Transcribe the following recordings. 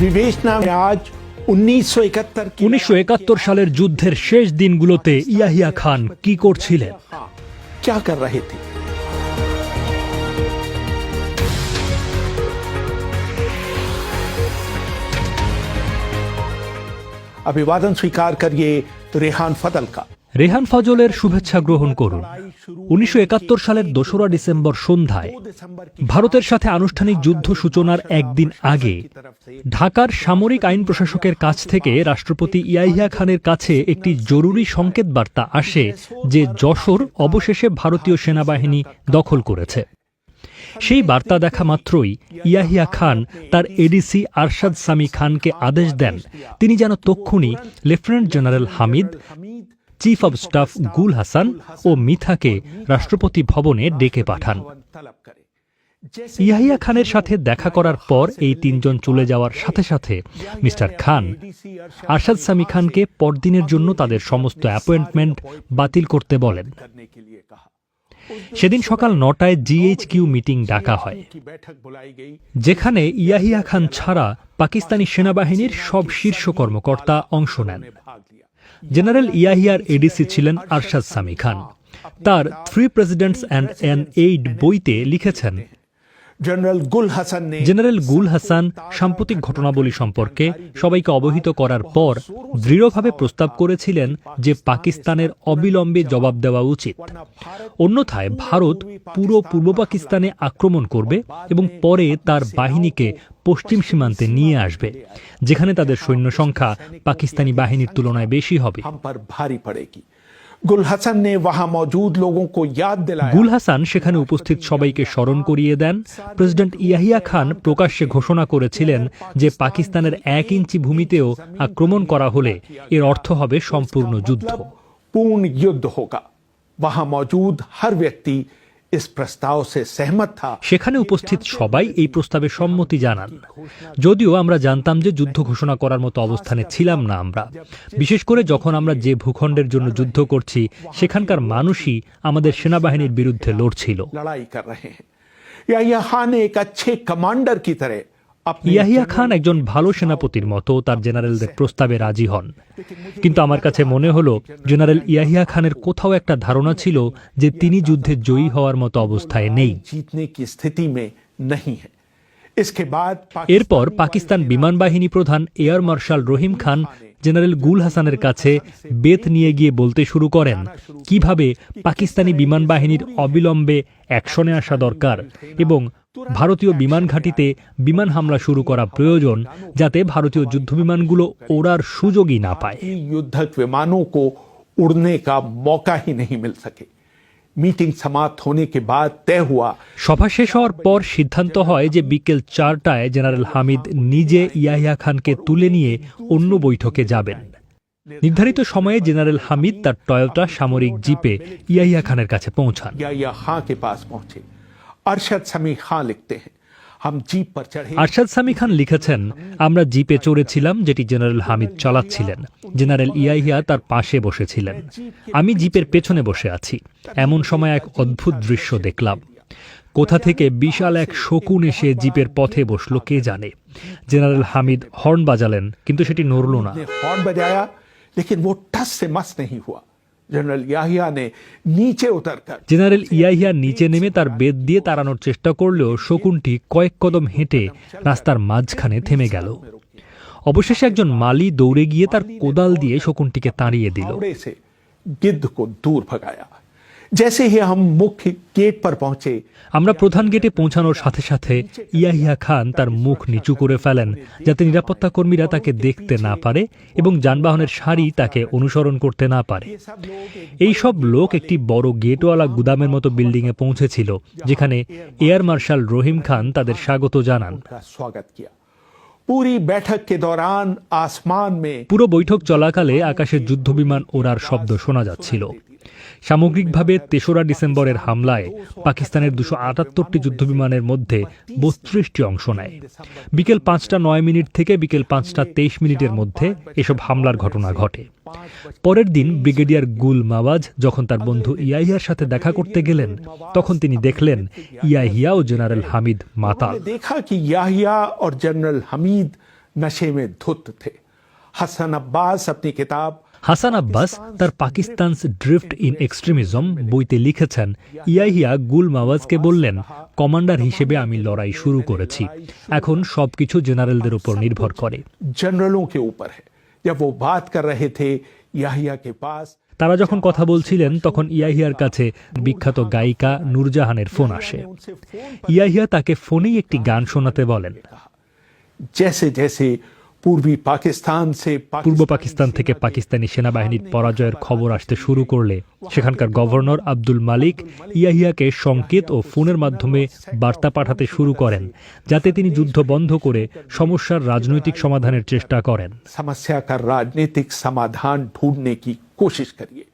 विवेचना में आज 1971 की উনিশশো একাত্তর সালের যুদ্ধের শেষ দিনগুলোতে ইয়াহিয়া খান কি করছিলেন हाँ, क्या कर रहे थे अभिवादन स्वीकार करिए रेहान फदल का রেহান ফজলের শুভেচ্ছা গ্রহণ করুন। উনিশশো একাত্তর সালের দোসরা ডিসেম্বর সন্ধ্যায় ভারতের সাথে আনুষ্ঠানিক যুদ্ধ সূচনার একদিন আগে ঢাকার সামরিক আইন প্রশাসকের কাছ থেকে রাষ্ট্রপতি ইয়াহিয়া খানের কাছে একটি জরুরি সংকেত বার্তা আসে যে যশোর অবশেষে ভারতীয় সেনাবাহিনী দখল করেছে। সেই বার্তা দেখা মাত্রই ইয়াহিয়া খান তার এডিসি আরশাদ সামি খানকে আদেশ দেন। তিনি যেন তক্ষুনি lieutenant general Hamid chief of staff Gul Hasan ও মিথাকে রাষ্ট্রপতি ভবনে ডেকে পাঠান। ইয়াহিয়া খানের সাথে দেখা করার পর এই তিনজন চলে যাওয়ার সাথে সাথে মিস্টার খান আরশাদ সামি খানকে পরদিনের জন্য তাদের সমস্ত অ্যাপয়েন্টমেন্ট বাতিল করতে বলেন। সেদিন সকাল নটায় জিএইচকিউ মিটিং ডাকা হয়, যেখানে ইয়াহিয়া খান ছাড়া পাকিস্তানি সেনাবাহিনীর সব শীর্ষ কর্মকর্তা অংশ নেন। জেনারেল ইয়াহিয়ার এডিসি ছিলেন আরশাদ সামি খান। তার three presidents and an aide বইতে লিখেছেন জেনারেল গুল হাসান সাম্প্রতিক ঘটনাবলী সম্পর্কে সবাইকে অবহিত করার পর দৃঢ়ভাবে প্রস্তাব করেছিলেন যে পাকিস্তানের অবিলম্বে জবাব দেওয়া উচিত অন্যথায় ভারত পুরো পূর্ব পাকিস্তানে আক্রমণ করবে এবং পরে তার বাহিনীকে পশ্চিম সীমান্তে নিয়ে আসবে যেখানে তাদের সৈন্য সংখ্যা পাকিস্তানি বাহিনীর তুলনায় বেশি হবে हम पर भारी पड़ेगी गुल हसन ने वहां मौजूद लोगों को याद दिलाया গুল হাসান সেখানে উপস্থিত সবাইকে স্মরণ করিয়ে দেন প্রেসিডেন্ট ইয়াহিয়া খান প্রকাশ্যে ঘোষণা করেছিলেন যে পাকিস্তানের এক ইঞ্চি ভূমিতেও আক্রমণ করা হলে এর অর্থ হবে সম্পূর্ণ যুদ্ধ पूर्ण युद्ध होगा वहां मौजूद हर व्यक्ति इस प्रस्ताव से सहमत था সেখানে উপস্থিত সবাই এই প্রস্তাবে সম্মতি জানান যদিও আমরা জানতাম যে যুদ্ধ ঘোষণা করার মতো অবস্থানে ছিলাম না আমরা বিশেষ করে যখন আমরা যে ভূখণ্ডের জন্য যুদ্ধ করছি সেখানকার মানুষই আমাদের সেনাবাহিনীর বিরুদ্ধে লড়ছিল लड़ाई कर रहे हैं याहिया खान ने एक अच्छे कमांडर की तरह अपने ইয়াহিয়া খান একজন ভালো সেনাপতির মতো তার জেনারেলদের প্রস্তাবে রাজি হন। কিন্তু আমার কাছে মনে হল জেনারেল ইয়াহিয়া খানের কোথাও একটা ধারণা ছিল যে তিনি যুদ্ধে জয়ী হওয়ার মতো অবস্থায় নেই। এরপর পাকিস্তান বিমান বাহিনী প্রধান air marshal Rahim Khan general Gul হাসানের কাছে বেত নিয়ে গিয়ে বলতে শুরু করেন কীভাবে পাকিস্তানি বিমান বাহিনীর অবিলম্বে অ্যাকশনে আসা দরকার এবং ভারতীয় বিমান ঘাঁটিতে বিমান হামলা শুরু করা প্রয়োজন যাতে ভারতীয় যুদ্ধবিমানগুলো ওড়ার সুযোগই না পায়। যুদ্ধক বিমানও কো উড়নে কা মৌকা হি নহীं মিল সকে। মিটিং সমাপ্ত হোনে কে বাদ তয় হুয়া। সভা শেষ হওয়ার পর সিদ্ধান্ত হয় যে বিকেল চারটায় জেনারেল হামিদ নিজে ইয়াহিয়া খানকে তুলে নিয়ে অন্য বৈঠকে যাবেন। নির্ধারিত সময়ে জেনারেল হামিদ তার টয়োটা সামরিক জিপে ইয়াহিয়া খানের কাছে পৌঁছান। ইয়াহিয়া খাঁ কে পাস পৌঁছে। पहुंचे अरशद समी खां लिखते हैं हम जीप पर चढ़े আরশাদ সামি খান লিখেছেন আমরা জিপে চড়েছিলাম যেটি জেনারেল হামিদ চালাচ্ছিলেন জেনারেল ইয়াহিয়া তার পাশে বসেছিলেন আমি জিপের পেছনে বসে আছি এমন সময় এক অদ্ভুত দৃশ্য দেখলাম কোথা থেকে বিশাল এক শকুন এসে জিপের পথে বসলো কে জানে জেনারেল হামিদ হর্ন বাজালেন কিন্তু সেটি নড়ল না ने हॉर्न बजाया लेकिन वो टस से मस नहीं हुआ জেনারেল ইয়াহিয়া নিচে জেনারেল ইয়াহিয়া নিচে নেমে তার বেদ দিয়ে তাড়ানোর চেষ্টা করলেও শকুনটি কয়েক কদম হেঁটে রাস্তার মাঝখানে থেমে গেল। অবশেষে একজন মালি দৌড়ে গিয়ে তার কোদাল দিয়ে শকুনটিকে তাড়িয়ে দিল। গিদ্ধ কো দূর जैसे ही हम मुख्य गेट पर पहुंचे আমরা প্রধান গেটে পৌঁছানোর সাথে সাথে ইয়াহিয়া খান তার মুখ নিচু করে ফেলেন যাতে নিরাপত্তা কর্মীরা তাকে দেখতে না পারে এবং যানবাহনের সারি তাকে অনুসরণ করতে না পারে এই সব লোক একটি বড় গেটওয়ালা গুদামের মতো বিল্ডিংয়ে পৌঁছেছিল যেখানে এয়ার মার্শাল রহিম খান তাদের স্বাগত জানান का स्वागत किया पूरी बैठक के दौरान आसमान में পুরো বৈঠক চলাকালে আকাশে যুদ্ধবিমান ওড়ার শব্দ শোনা যাচ্ছিল সামগ্রিকভাবে তেসরা ডিসেম্বরের হামলায় পাকিস্তানের দুশো আটাত্তরটি যুদ্ধবিমানের মধ্যে বত্রিশটি অংশ নেয় বিকেল পাঁচটা নয় মিনিট থেকে বিকেল পাঁচটা তেইশ মিনিটের মধ্যে এসব হামলার ঘটনা ঘটে পরের দিন ব্রিগেডিয়ার গুল মাওয়াজ যখন তার বন্ধু ইয়াহিয়ার সাথে দেখা করতে গেলেন তখন তিনি দেখলেন ইয়াহিয়া ও জেনারেল হামিদ মাতাল हमने देखा कि याहिया और जनरल हमीद नशे में धुत थे हसन अब्बास अपनी किताब হাসান আব্বাস তার পাকিস্তানস ড্রিফট ইন এক্সট্রিমিজম বইতে লিখেছেন ইয়াহিয়া গুল মাওয়াজকে বললেন কমান্ডার হিসেবে আমি লড়াই শুরু করেছি। এখন সবকিছু জেনারেলদের উপর নির্ভর করে। তারা যখন কথা বলছিলেন তখন ইয়াহিয়ার কাছে বিখ্যাত গায়িকা নূরজাহানের ফোন আসে। ইয়াহিয়া তাকে ফোনেই একটি গান শোনাতে বলেন। জেসে জেসে পূর্বী পাকিস্তান পূর্ব পাকিস্তান থেকে পাকিস্তানি সেনাবাহিনীর পরাজয়ের খবর আসতে শুরু করলে সেখানকার গভর্নর আব্দুল মালিক ইয়াহিয়াকে সংকেত ও ফোনের মাধ্যমে বার্তা পাঠাতে শুরু করেন যাতে তিনি যুদ্ধ বন্ধ করে সমস্যার রাজনৈতিক সমাধানের চেষ্টা করেন। সমস্যা রাজনৈতিক সমাধান ঢুঁড়নে কি কোশিশ করিয়ে?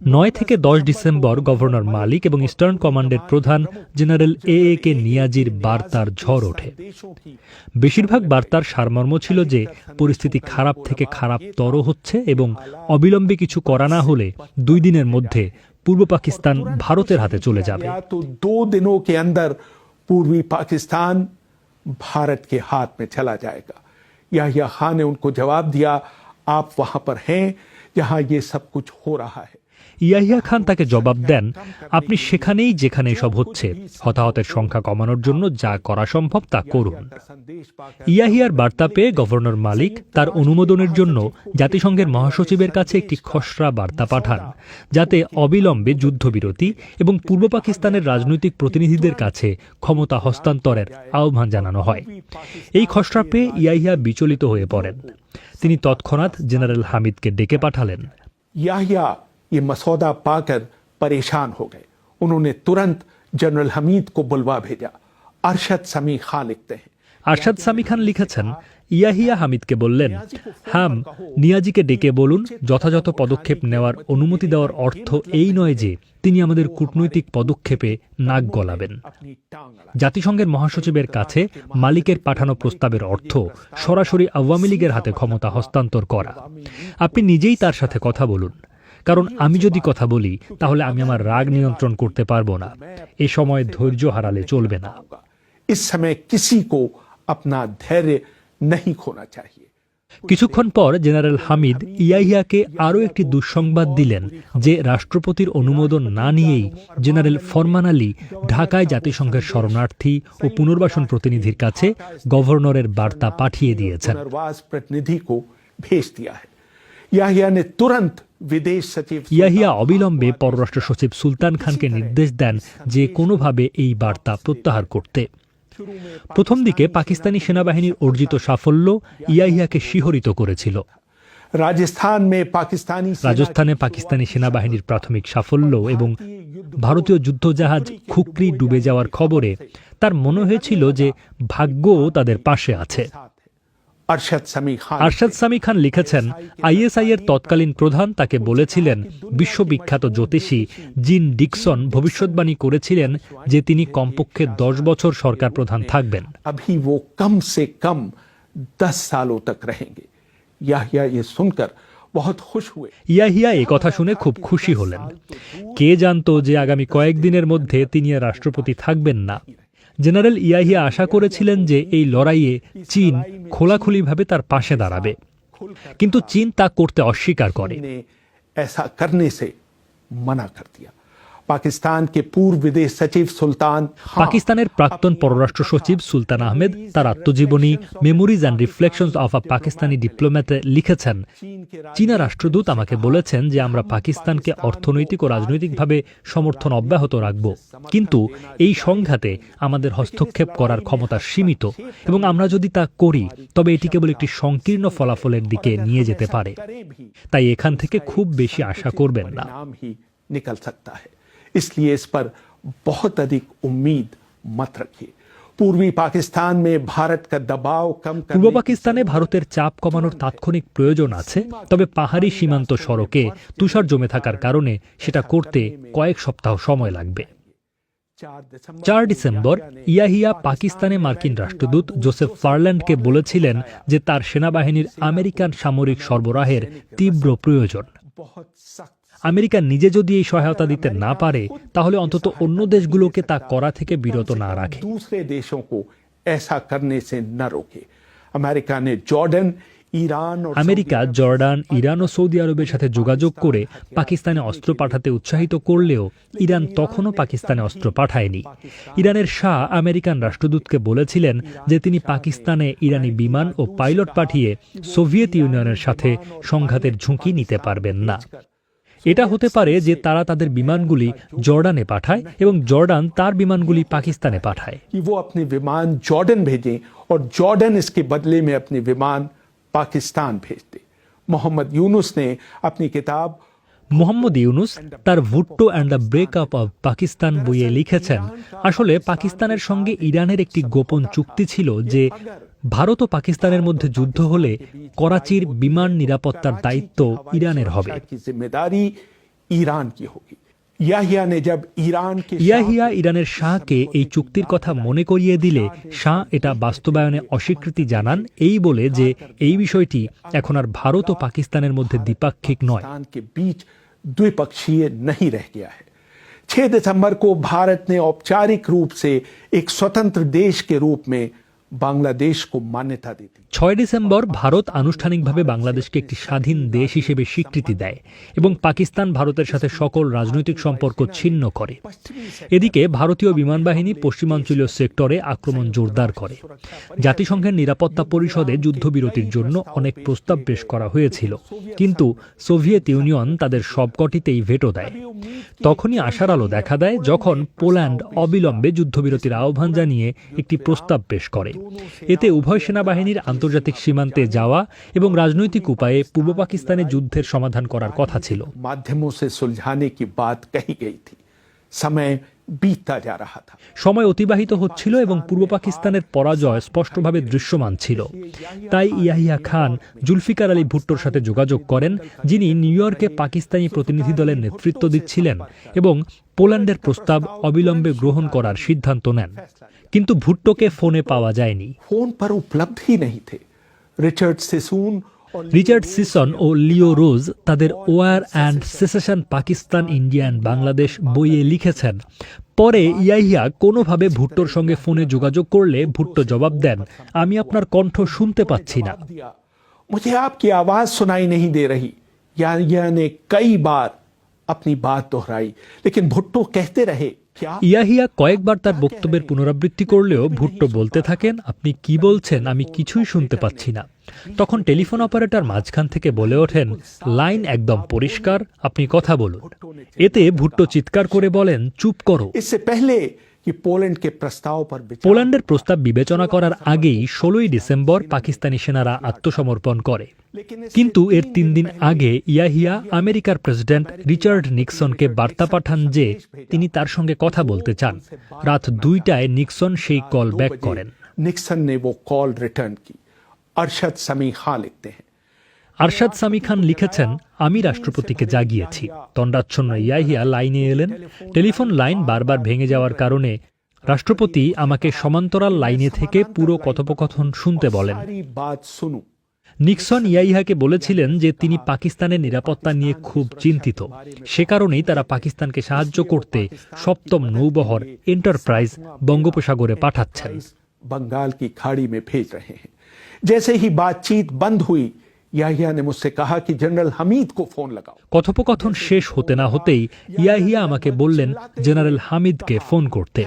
নয় থেকে দশ ডিসেম্বর গভর্নর মালিক এবং ইস্টার্ন কমান্ডের প্রধান জেনারেল এ এ কে নিয়াজির বার্তার ঝড় ওঠে বেশিরভাগ বার্তার সারমর্ম ছিল যে পরিস্থিতি খারাপ থেকে খারাপতর হচ্ছে এবং অবিলম্বে কিছু করা না হলে দুই দিনের মধ্যে পূর্ব পাকিস্তান ভারতের হাতে চলে যাবে या तो दो दिनों के अंदर पूर्वी पाकिस्तान भारत के हाथ में चला जाएगा याहिया खान ने उनको जवाब दिया आप वहां पर हैं जहां ये सब कुछ हो रहा है ইয়াহিয়া খান তাকে জবাব দেন, আপনি সেখানেই যেখানে সব হচ্ছে, হতাহতের সংখ্যা কমানোর জন্য যা করা সম্ভব তা করুন। ইয়াহিয়ার বার্তা পেয়ে গভর্নর মালিক তার অনুমোদনের জন্য জাতিসংঘের মহাসচিবের কাছে একটি খসড়া বার্তা পাঠান, যাতে অবিলম্বে যুদ্ধবিরতি এবং পূর্ব পাকিস্তানের রাজনৈতিক প্রতিনিধিদের কাছে ক্ষমতা হস্তান্তরের আহ্বান জানানো হয়। এই খসড়া পেয়ে ইয়াহিয়া বিচলিত হয়ে পড়েন। তিনি তৎক্ষণাৎ জেনারেল হামিদকে ডেকে পাঠালেন। ইয়াহিয়া ये मसौदा पाकर परेशान हो गए उन्होंने तुरंत जनरल हमीद को बुलवा भेजा अरशद समी खां लिखते हैं আরশাদ সামি খান লিখেছেন ইয়াহিয়া হামিদকে বললেন হাম নিয়াজিকে ডেকে বলুন যথাযথ পদক্ষেপ নেওয়ার অনুমতি দেওয়ার অর্থ এই নয় যে তিনি আমাদের কূটনৈতিক পদক্ষেপে নাক গলাবেন अपनी टांग अड़ा জাতিসংঘের মহাসচিবের কাছে মালিকের পাঠানো প্রস্তাবের অর্থ সরাসরি আওয়ামী লীগের হাতে ক্ষমতা হস্তান্তর করা আপনি নিজেই তার সাথে কথা বলুন কারণ আমি যদি কথা বলি তাহলে আমি আমার রাগ নিয়ন্ত্রণ করতে পারবো না এ সময় ধৈর্য হারালে চলবে না होगा इस समय किसी को अपना धैर्य नहीं खोना चाहिए কিছুক্ষণ পর জেনারেল হামিদ ইয়াহিয়াকে আরও একটি দুঃসংবাদ দিলেন যে রাষ্ট্রপতির অনুমোদন না নিয়েই জেনারেল ফরমান আলী ঢাকায় জাতিসংঘের শরণার্থী ও পুনর্বাসন প্রতিনিধির কাছে গভর্নরের বার্তা পাঠিয়ে দিয়েছেন ইয়াহিয়া তুরন্ত বিদেশ সচিব ইয়াহিয়া অবিলম্বে পররাষ্ট্র সচিব সুলতান খানকে নির্দেশ দেন যে কোনোভাবে এই বার্তা প্রত্যাহার করতে। প্রথম দিকে পাকিস্তানি সেনাবাহিনীর অর্জিত সাফল্য ইয়াহিয়াকে শিহরিত করেছিল। রাজস্থান মে পাকিস্তানি রাজস্থানে পাকিস্তানি সেনাবাহিনীর প্রাথমিক সাফল্য এবং ভারতীয় যুদ্ধজাহাজ খুকরি ডুবে যাওয়ার খবরে তার মনে হয়েছিল যে ভাগ্য তাদের পাশে আছে। আরশাদ সামি খান। লিখেছেন আইএসআই এর তৎকালীন প্রধান তাকে বলেছিলেন বিশ্ববিখ্যাত জ্যোতিষী জিন ডিকসন ভবিষ্যৎবাণী করেছিলেন যে তিনি কমপক্ষে দশ বছর সরকার প্রধান থাকবেন। কম সে কম দশ সালো তক রহেঙ্গে ইয়াহিয়া ইয়াহিয়া এ কথা শুনে খুব খুশি হলেন। কে জানতো যে আগামী কয়েকদিনের মধ্যে তিনি রাষ্ট্রপতি থাকবেন না? জেনারেল ইয়াহিয়া আশা করেছিলেন যে এই লড়াইয়ে চীন খোলাখুলিভাবে তার পাশে দাঁড়াবে কিন্তু চীন তা করতে অস্বীকার করে ने ऐसा करने से मना कर दिया পাকিস্তান কে পূর্ব বিদেশ সচিব সুলতান পাকিস্তানের প্রাক্তন পররাষ্ট্র সচিব সুলতান আহমেদ তার আত্মজীবনী memories and reflections of a Pakistani ডিপ্লোম্যাটে লিখেছেন। চীনা রাষ্ট্রদূত আমাকে বলেছেন যে আমরা পাকিস্তানকে অর্থনৈতিক ও রাজনৈতিকভাবে সমর্থন অব্যাহত রাখব। কিন্তু এই সংঘাতে আমাদের হস্তক্ষেপ করার ক্ষমতা সীমিত এবং আমরা যদি তা করি তবে এটি কেবল একটি সংকীর্ণ ফলাফলের দিকে নিয়ে যেতে পারে। তাই এখান থেকে খুব বেশি আশা করবেন না। নিকল সকতা হ্যাঁ इसलिए इस पर बहुत अधिक उम्मीद मत रखिए पूर्वी पाकिस्तान में भारत का दबाव कम পূর্ব करने পাকিস্তানে ভারতের চাপ কমানোর তাৎক্ষণিক প্রয়োজন আছে তবে পাহাড়ি সীমান্ত সড়কে তুষার জমে থাকার কারণে সেটা করতে কয়েক সপ্তাহ সময় লাগবে चार दिसंबर চার ডিসেম্বর ইয়াহিয়া পাকিস্তানে মার্কিন রাষ্ট্রদূত জোসেফ ফার্ল্যান্ডকে বলেছিলেন যে তার সেনাবাহিনীর আমেরিকান সামরিক সরবরাহের তীব্র প্রয়োজন बहुत सख्त আমেরিকা নিজে যদি এই সহায়তা দিতে না পারে তাহলে অন্তত অন্য দেশগুলোকে তা করা থেকে বিরত না রাখে। আমেরিকা জর্ডান ইরান ও সৌদি আরবের সাথে যোগাযোগ করে পাকিস্তানে অস্ত্র পাঠাতে উৎসাহিত করলেও ইরান তখনও পাকিস্তানে অস্ত্র পাঠায়নি। ইরানের শাহ আমেরিকান রাষ্ট্রদূতকে বলেছিলেন যে তিনি পাকিস্তানে ইরানি বিমান ও পাইলট পাঠিয়ে সোভিয়েত ইউনিয়নের সাথে সংঘাতের ঝুঁকি নিতে পারবেন না। এটা হতে পারে যে তারা তাদের বিমানগুলি জর্ডানে পাঠায় এবং জর্ডান তার বিমানগুলি পাকিস্তানে পাঠায় कि वो अपने विमान जॉर्डन भेजें और जॉर्डन इसके बदले में अपने विमान पाकिस्तान भेज दे मोहम्मद यूनुस ने अपनी किताब মোহাম্মদ ইউনুস তার Bhutto and the break up of Pakistan বইয়ে লিখেছেন। আসলে পাকিস্তানের সঙ্গে ইরানের একটি গোপন চুক্তি ছিল যে ভারত ও পাকিস্তানের মধ্যে যুদ্ধ হলে করাচির বিমান নিরাপত্তার দায়িত্ব ইরানের হবে। ইরান কি ईरान की होगी याहिया ने जब ईरान के ইয়াহিয়া ইরানের শাহকে এই চুক্তির কথা মনে করিয়ে দিলে শাহ এটা বাস্তবায়নে অস্বীকৃতি জানান এই বলে যে এই বিষয়টি এখন আর ভারত ও পাকিস্তানের মধ্যে দ্বিপাক্ষিক নয় पाकिस्तान के बीच द्विपक्षीय नहीं रह गया है 6 दिसंबर को भारत ने औपचारिक रूप से एक स्वतंत्र देश के रूप में মান্যতা ছয় ডিসেম্বর ভারত আনুষ্ঠানিকভাবে বাংলাদেশকে একটি স্বাধীন দেশ হিসেবে স্বীকৃতি দেয় এবং পাকিস্তান ভারতের সাথে সকল রাজনৈতিক সম্পর্ক ছিন্ন করে। এদিকে ভারতীয় বিমান বাহিনী পশ্চিমাঞ্চলীয় সেক্টরে আক্রমণ জোরদার করে। জাতিসংঘের নিরাপত্তা পরিষদে যুদ্ধবিরতির জন্য অনেক প্রস্তাব পেশ করা হয়েছিল। কিন্তু সোভিয়েত ইউনিয়ন তাদের সবকটিতেই ভেটো দেয়। তখনই আশার আলো দেখা দেয় যখন পোল্যান্ড অবিলম্বে যুদ্ধবিরতির আহ্বান জানিয়ে একটি প্রস্তাব পেশ করে। এতে উভয় সেনাবাহিনীর আন্তর্জাতিক সীমান্তে যাওয়া এবং রাজনৈতিক উপায়ে পূর্ব পাকিস্তানে যুদ্ধের সমাধান করার কথা ছিল। মাধ্যমে সময় অতিবাহিত হচ্ছিল এবং পূর্ব পাকিস্তানের পরাজয় স্পষ্টভাবে দৃশ্যমান ছিল। তাই ইয়াহিয়া খান জুলফিকার আলী ভুট্টোর সাথে যোগাযোগ করেন যিনি নিউ ইয়র্কে পাকিস্তানি প্রতিনিধি দলের নেতৃত্ব দিচ্ছিলেন এবং পোল্যান্ডের প্রস্তাব অবিলম্বে গ্রহণ করার সিদ্ধান্ত নেন। কিন্তু ভুট্টোকে ফোনে পাওয়া যায়নি फोन पर उपलब्ध ही नहीं थे रिचर्ड सेसून और রিচার্ড সিসন ও লিও রোজ তাদের war and secession Pakistan India and Bangladesh বইয়ে লিখেছেন পরে ইয়াহিয়া কোনোভাবে ভুট্টোর সঙ্গে ফোনে যোগাযোগ করলে ভুট্টো জবাব দেন আমি আপনার কণ্ঠ শুনতে পাচ্ছি না दिया मुझे आपकी आवाज सुनाई नहीं दे रही याहिया ने कई बार अपनी बात दोहराई लेकिन भुट्टो कहते रहे क्या ইয়াহিয়া কয়েকবার তার বক্তব্যের পুনরাবৃত্তি করলেও ভুট্টো বলতে থাকেন আপনি কি বলছেন? আমি কিছুই শুনতে পাচ্ছি না। তখন টেলিফোন অপারেটর মাঝখান থেকে বলে ওঠেন লাইন একদম পরিষ্কার আপনি কথা বলুন। এতে ভুট্টো চিৎকার করে বলেন চুপ করো। পোল্যান্ডের প্রস্তাব বিবেচনা করার আগেই ষোলোই ডিসেম্বর পাকিস্তানি সেনারা আত্মসমর্পণ করে। কিন্তু এর তিন দিন আগে ইয়াহিয়া আমেরিকার প্রেসিডেন্ট রিচার্ড নিক্সনকে বার্তা পাঠান যে তিনি তার সঙ্গে কথা বলতে চান। রাত দুইটায় নিক্সন সেই কল ব্যাক করেন। নিক্সন নে কল রিটার্ন কি। অর্শদ সামি খা লিখতে হ্যাঁ আরশাদ সামি খান লিখেছেন আমি রাষ্ট্রপতিকে জাগিয়েছি তন্ডাচ্ছন্ন ইয়াহিয়া লাইনে এলেন টেলিফোন লাইন বারবার ভেঙে যাওয়ার কারণে রাষ্ট্রপতি আমাকে সমান্তরাল লাইনে থেকে পুরো কথোপকথন শুনতে বলেন सारी बात सुनूं নিক্সন ইয়াইহাকে বলেছিলেন যে তিনি পাকিস্তানের নিরাপত্তা নিয়ে খুব চিন্তিত সে কারণেই তারা পাকিস্তানকে সাহায্য করতে সপ্তম নৌবহর এন্টারপ্রাইজ বঙ্গোপসাগরে পাঠাচ্ছেন बंगाल की खाड़ी में भेज रहे हैं जैसे ही बातचीत बंद हुई याहिया ने मुझसे कहा कि जनरल हमीद को फोन लगाओ কথোপকথন শেষ হতে না হতেই ইয়াহিয়া আমাকে বললেন জেনারেল হামিদকে ফোন করতে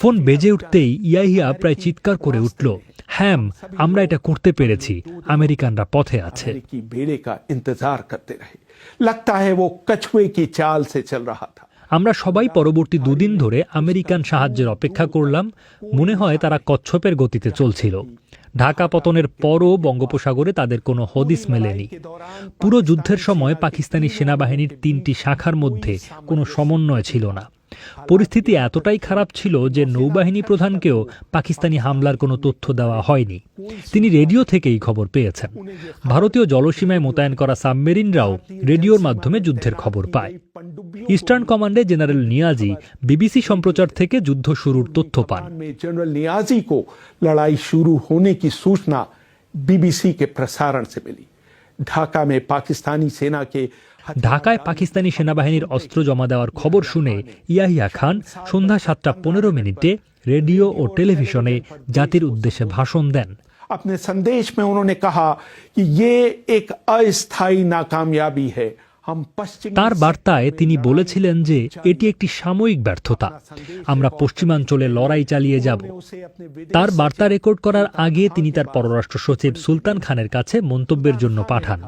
ফোন বেজে উঠতেই ইয়াহিয়া প্রায় চিৎকার করে উঠল হ্যাম আমরা এটা করতে পেরেছি আমেরিকানরা পথে আছে की बेड़े का इंतजार करते रहे लगता है वो कछुए की चाल से चल रहा था আমরা সবাই পরবর্তী দুদিন ধরে আমেরিকান সাহায্যের অপেক্ষা করলাম মনে হয় তারা কচ্ছপের গতিতে চলছিল ঢাকা পতনের পরও বঙ্গোপসাগরে তাদের কোনো হদিস মেলেনি। পুরো যুদ্ধের সময় পাকিস্তানি সেনাবাহিনীর তিনটি শাখার মধ্যে কোনো সমন্বয় ছিল না। পরিস্থিতি এতটাই খারাপ ছিল যে নৌবাহিনী প্রধানকেও পাকিস্তানি হামলার কোনো তথ্য দেওয়া হয়নি তিনি রেডিও থেকেই খবর পেয়েছেন ভারতীয় জলসীমায় মোতায়েন করা সাবমেরিনরাও রেডিওর মাধ্যমে যুদ্ধের খবর পায় ইস্টার্ন কমান্ডে জেনারেল নিয়াজি বিবিসি সম্প্রচার থেকে যুদ্ধ শুরুর তথ্য পান में जनरल नियाजी को लड़ाई शुरू होने की सूचना बीबीसी के प्रसारण से मिली ढाका में पाकिस्तानी सेना के ঢাকায় পাকিস্তানি সেনাবাহিনীর অস্ত্র জমা দেওয়ার খবর শুনে ইয়াহিয়া খান সন্ধ্যা সাতটা পনেরো মিনিটে রেডিও ও টেলিভিশনে জাতির উদ্দেশ্যে ভাষণ দেন अपने संदेश में उन्होंने कहा कि ये एक अस्थायी नाकामयाबी है हम पश्चिम তার বার্তায় তিনি বলেছিলেন যে এটি একটি সাময়িক ব্যর্থতা আমরা পশ্চিমাঞ্চলে লড়াই চালিয়ে যাব তার বার্তা রেকর্ড করার আগে তিনি তার পররাষ্ট্র সচিব সুলতান খানের কাছে মন্তব্যের জন্য পাঠান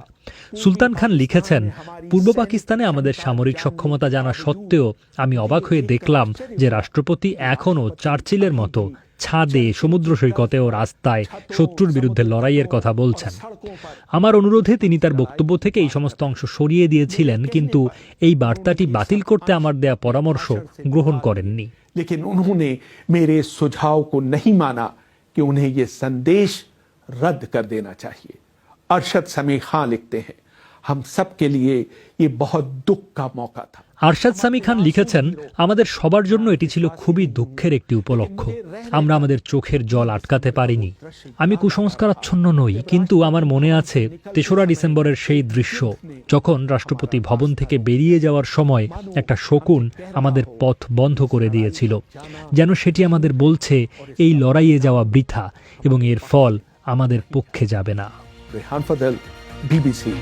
সুলতান খান লিখেছেন পূর্ব পাকিস্তানে আমাদের সামরিক সক্ষমতা জানা সত্ত্বেও আমি অবাক হয়ে দেখলাম যে রাষ্ট্রপতি এখনও চার্চিলের মতো ছাদে সমুদ্র সৈকতে ও রাস্তায় শত্রুর বিরুদ্ধে লড়াইয়ের কথা বলছেন আমার অনুরোধে তিনি তার বক্তব্য থেকে এই সমস্ত অংশ সরিয়ে দিয়েছিলেন কিন্তু এই বার্তাটি বাতিল করতে আমার দেয়া পরামর্শ গ্রহণ করেননি लेकिन उन्होंने मेरे सुझाव को नहीं माना कि उन्हें ये संदेश रद्द कर देना चाहिए अरशद समी खां लिखते हैं हम सब के लिए ये बहुत दुख का मौका था আরশাদ সামি খান লিখেছেন আমাদের সবার জন্য এটি ছিল খুবই দুঃখের একটি উপলক্ষ আমরা আমাদের চোখের জল আটকাতে পারিনি আমি কুসংস্কারাচ্ছন্ন নই কিন্তু আমার মনে আছে তেসরা ডিসেম্বরের সেই দৃশ্য যখন রাষ্ট্রপতি ভবন থেকে বেরিয়ে যাওয়ার সময় একটা শকুন আমাদের পথ বন্ধ করে দিয়েছিল যেন সেটি আমাদের বলছে এই লড়াইয়ে যাওয়া বৃথা এবং এর ফল আমাদের পক্ষে যাবে না रेहान फजल बीबीसी